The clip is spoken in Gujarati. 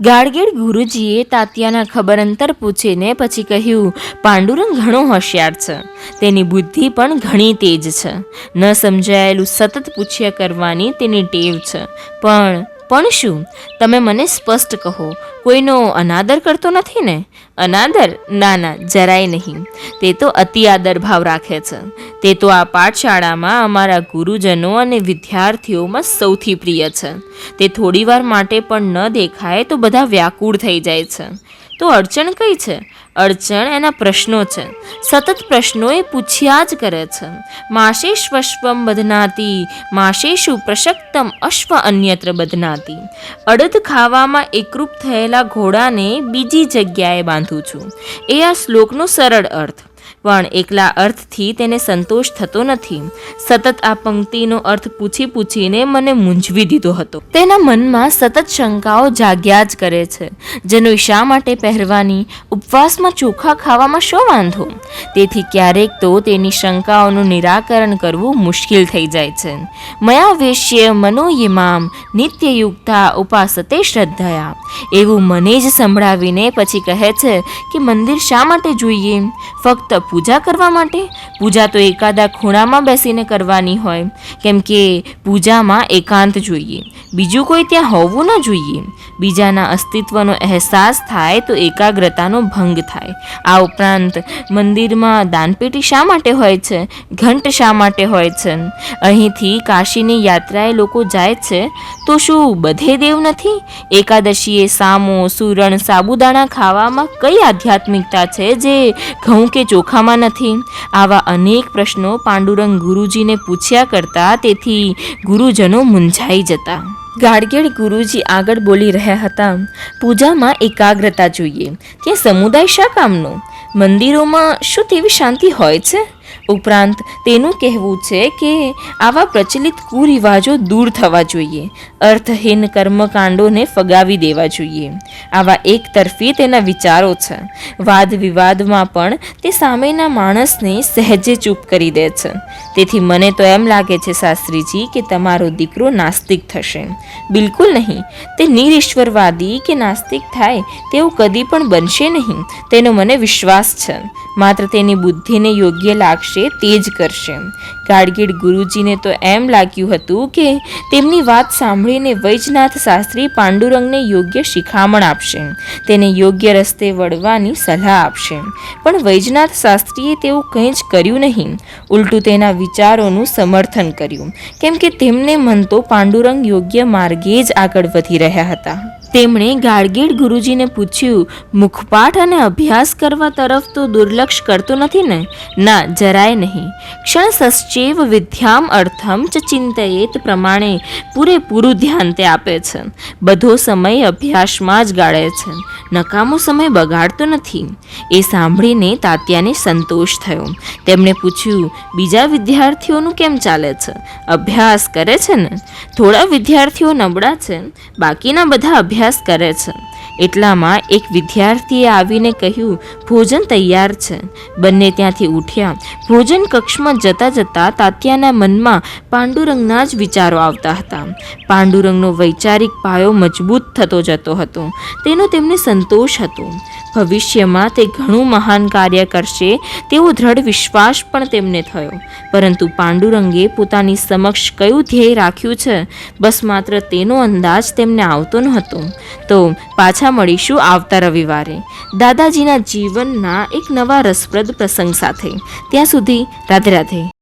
ગાડગીડ ગુરુજીએ તાત્યાના ખબર અંતર પૂછીને પછી કહ્યું, પાંડુરંગ ઘણો હોશિયાર છે. તેની બુદ્ધિ પણ ઘણી તેજ છે. ન સમજાયેલું સતત પૂછ્યા કરવાની તેની ટેવ છે. પણ પણ શું? તમે મને સ્પષ્ટ કહો, કોઈનો અનાદર કરતો નથી ને? અનાદર? ના ના, જરાય નહીં. તે તો અતિ આદર ભાવ રાખે છે. તે તો આ પાઠશાળામાં અમારા ગુરુજનો અને વિદ્યાર્થીઓમાં સૌથી પ્રિય છે. તે થોડીવાર માટે પણ ન દેખાય તો બધા વ્યાકુળ થઈ જાય છે. તો અડચણ કઈ છે? અડચણ એના પ્રશ્નો છે. સતત પ્રશ્નો એ પૂછ્યા જ કરે છે. માશેશ્વસ્વમ બધનાતી માશેષુ પ્રશક્તમ અશ્વ અન્યત્ર બધનાતી. અડદ ખાવામાં એકરૂપ થયેલા ઘોડાને બીજી જગ્યાએ બાંધું છું. એ આ શ્લોકનો સરળ અર્થ. પણ એકલા અર્થથી તેને સંતોષ થતો નથી. સતત આ પંક્તિનો અર્થ પૂછી પૂછીને મને મૂંઝવી દીધો હતો. તેના મનમાં સતત શંકાઓ જાગ્યા જ કરે છે. જેનો શા માટે પહેરવાની? ઉપવાસમાં ચોખા ખાવામાં શો વાંધો? તેથી ક્યારેક તો તેની શંકાઓનું નિરાકરણ કરવું મુશ્કેલ થઈ જાય છે. મયા વેશ્ય મનોયમામ નિત્યયુક્તા ઉપાસતે શ્રદ્ધયા. એવું મને જ સંભળાવીને પછી કહે છે કે મંદિર શા માટે જોઈએ? ફક્ત પૂજા કરવા માટે? પૂજા તો એકાદા ખૂણામાં બેસીને કરવાની હોય. કેમ કે પૂજામાં એકાંત જોઈએ. બીજું કોઈ ત્યાં હોવું ન જોઈએ. બીજાના અસ્તિત્વનો અહેસાસ થાય તો એકાગ્રતાનો ભંગ થાય. આ ઉપરાંત મંદિરમાં દાનપેટી શા માટે હોય છે? ઘંટ શા માટે હોય છે? અહીંથી કાશીની યાત્રાએ લોકો જાય છે? તો શું બધે દેવ નથી? એકાદશીએ સામો સુરણ સાબુદાણા ખાવામાં કઈ આધ્યાત્મિકતા છે જે ઘઉં કે ચોખામાં નથી. આવા અનેક પ્રશ્નો પાંડુરંગ ગુરુજીને પૂછ્યા કરતા તેથી ગુરુજનો મૂંઝાઈ જતા. ગાડગેડ ગુરુજી આગળ બોલી રહ્યા હતા, પૂજામાં એકાગ્રતા જોઈએ. ત્યાં સમુદાય શા કામનો? મંદિરોમાં શું તેવી શાંતિ હોય છે? ઉપરાંત તેનું કહેવું છે કે આવા પ્રચલિત કુરિવાજો દૂર થવા જોઈએ, અર્થહીન કર્મકાંડોને ફગાવી દેવા જોઈએ. આવા એક તરફી તેના વિચારો છે. વાદ વિવાદમાં પણ તે સામેના માણસને સહેજે ચૂપ કરી દે છે. તેથી મને તો એમ લાગે છે શાસ્ત્રીજી કે તમારો દીકરો નાસ્તિક થશે. બિલકુલ નહીં. તે નિરીશ્વરવાદી કે નાસ્તિક થાય તેવું કદી પણ બનશે નહીં. તેનો મને વિશ્વાસ છે. માત્ર તેની બુદ્ધિને યોગ્ય લાગશે તે જ કરશે. ગાડગીડ ગુરુજીને તો એમ લાગ્યું હતું કે તેમની વાત સાંભળીને વૈજનાથ શાસ્ત્રી પાંડુરંગને યોગ્ય શિખામણ આપશે. તેને યોગ્ય રસ્તે વળવાની સલાહ આપશે. પણ વૈજનાથ શાસ્ત્રીએ તેવું કંઈ જ કર્યું નહીં. ઉલટું તેના વિચારોનું સમર્થન કર્યું. કેમ કે તેમને મન તો પાંડુરંગ યોગ્ય માર્ગે જ આગળ વધી રહ્યા હતા. તેમણે ગાડગીળ ગુરુજીને પૂછ્યું, મુખપાઠ અને અભ્યાસ કરવા તરફ તો દુર્લક્ષ કરતો નથી ને? ના, જરાય નહીં. ક્ષણ સશ્ચેવ વિદ્યામ અર્થમ ચ ચિંતયેત પ્રમાણે પૂરેપૂરું ધ્યાન તે આપે છે. બધો સમય અભ્યાસમાં જ ગાળે છે. નકામો સમય બગાડતો નથી. એ સાંભળીને તાત્યાને સંતોષ થયો. તેમણે પૂછ્યું, બીજા વિદ્યાર્થીઓનું કેમ ચાલે છે? અભ્યાસ કરે છે ને? થોડા વિદ્યાર્થીઓ નબળા છે. બાકીના બધા અભ્યાસ કરે છે. એટલામાં એક વિદ્યાર્થીએ આવીને કહ્યું, ભોજન તૈયાર છે. બંને ત્યાંથી ઉઠ્યા. ભોજન કક્ષમાં જતા જતા તાત્યાના મનમાં પાંડુરંગના જ વિચારો આવતા હતા. પાંડુરંગનો વૈચારિક પાયો મજબૂત થતો જતો હતો. તેનો તેમને સંતોષ હતો. ભવિષ્યમાં તે ઘણું મહાન કાર્ય કરશે તેવો દ્રઢ વિશ્વાસ પણ તેમને થયો. પરંતુ પાંડુરંગે પોતાની સમક્ષ કયું ધ્યેય રાખ્યું છે? બસ માત્ર તેનો અંદાજ તેમને આવતો નહોતો. તો તો પાછા મળીશું આવતા રવિવારે. દાદાજીના જીવનના એક નવા રસપ્રદ પ્રસંગ સાથે. ત્યાં સુધી રાધે રાધે.